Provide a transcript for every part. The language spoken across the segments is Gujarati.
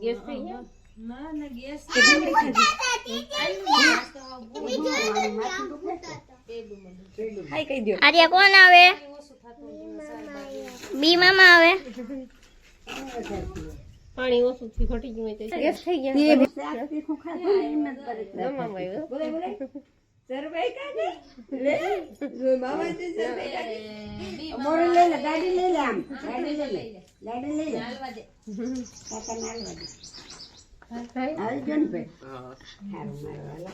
ગેસ થઈ ગયો ના ના ગેસ હાઈ કહી દો આર્યા કોણ આવે? બી મામા આવે? પાણી ઓછું થી ઘટી ગયું ગેસ થઈ ગયા. મામા આવ્યો મોડું લઈ લે ગાડી લઈ લે આમ. ગાડી લઈ લે ગાડી લઈ લે. હાલવા દે. ભાઈ. હારું મારો હાલો.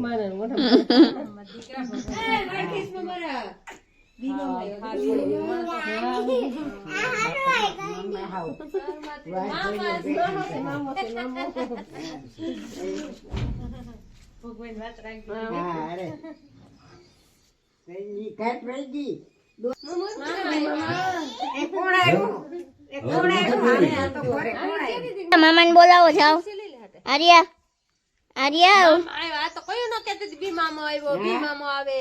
મારે લે. મામો છે મામો હા, અરે. કઈ ઘાટ વહી ગઈ. એ કોણ આવ્યું? એ કોણ આવ્યું? આને આ તો ઘરે કોણ મામાને બોલાવો જાઓ આર્યા આર્યા આ તો કયું ન કહેતી બી મામો આવ્યો બી મામો આવે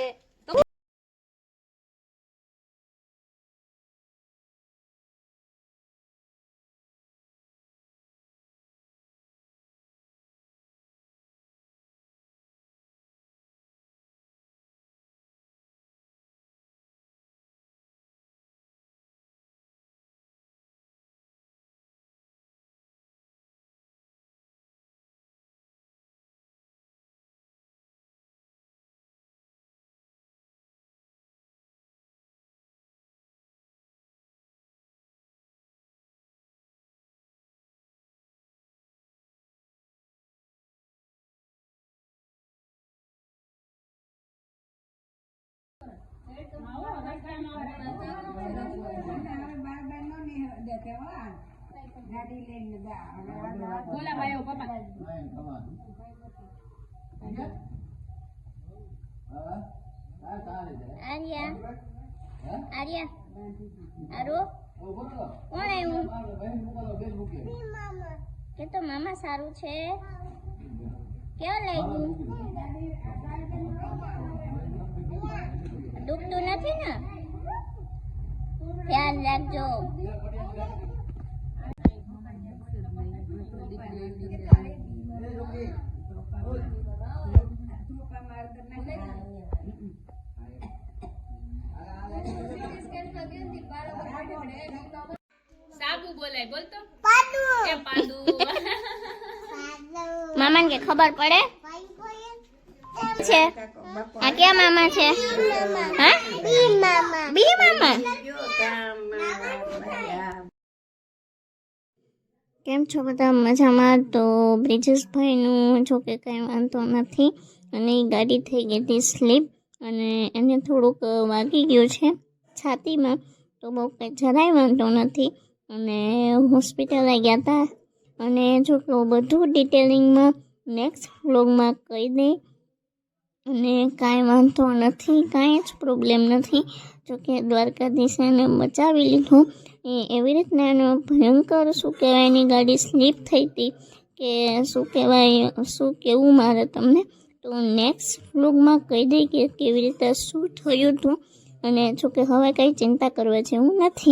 આર્યા. આર્યા. આરો કોણ આવ્યું કે તો મામા સારું છે કેવું લાગ્યું દુખતું ને ધ્યાન રાખજો. સાબુ બોલાય બોલતો એ પાદુ મામાને કે ખબર પડે? છે. આ કે મામા છે? હા? બી Be મામા કેમ છો બધા? મજામાં? તો બ્રિજેશભાઈનું જો કે કાંઈ વાંધો નથી. અને એ ગાડી થઈ ગઈ હતી સ્લીપ અને એને થોડુંક વાગી ગયું છે છાતીમાં. તો બહુ કંઈ જરાય વાંધો નથી. અને હોસ્પિટલ ગયા હતા અને જો કે બધું ડિટેલિંગમાં નેક્સ્ટ વ્લોગમાં કહી દઈ. અને કાંઈ વાંધો નથી, કાંઈ જ પ્રોબ્લેમ નથી. જોકે દ્વારકાધીશે એને બચાવી લીધું. એ એવી રીતના એનો ભયંકર શું કહેવાય, એની ગાડી સ્લીપ થઈ હતી કે શું કહેવાય, શું કહેવું મારે તમને? તો નેક્સ્ટ વ્લોગમાં કહી દઈ કે કેવી રીતે શું થયું હતું. અને જોકે હવે કંઈ ચિંતા કરવા જેવું નથી.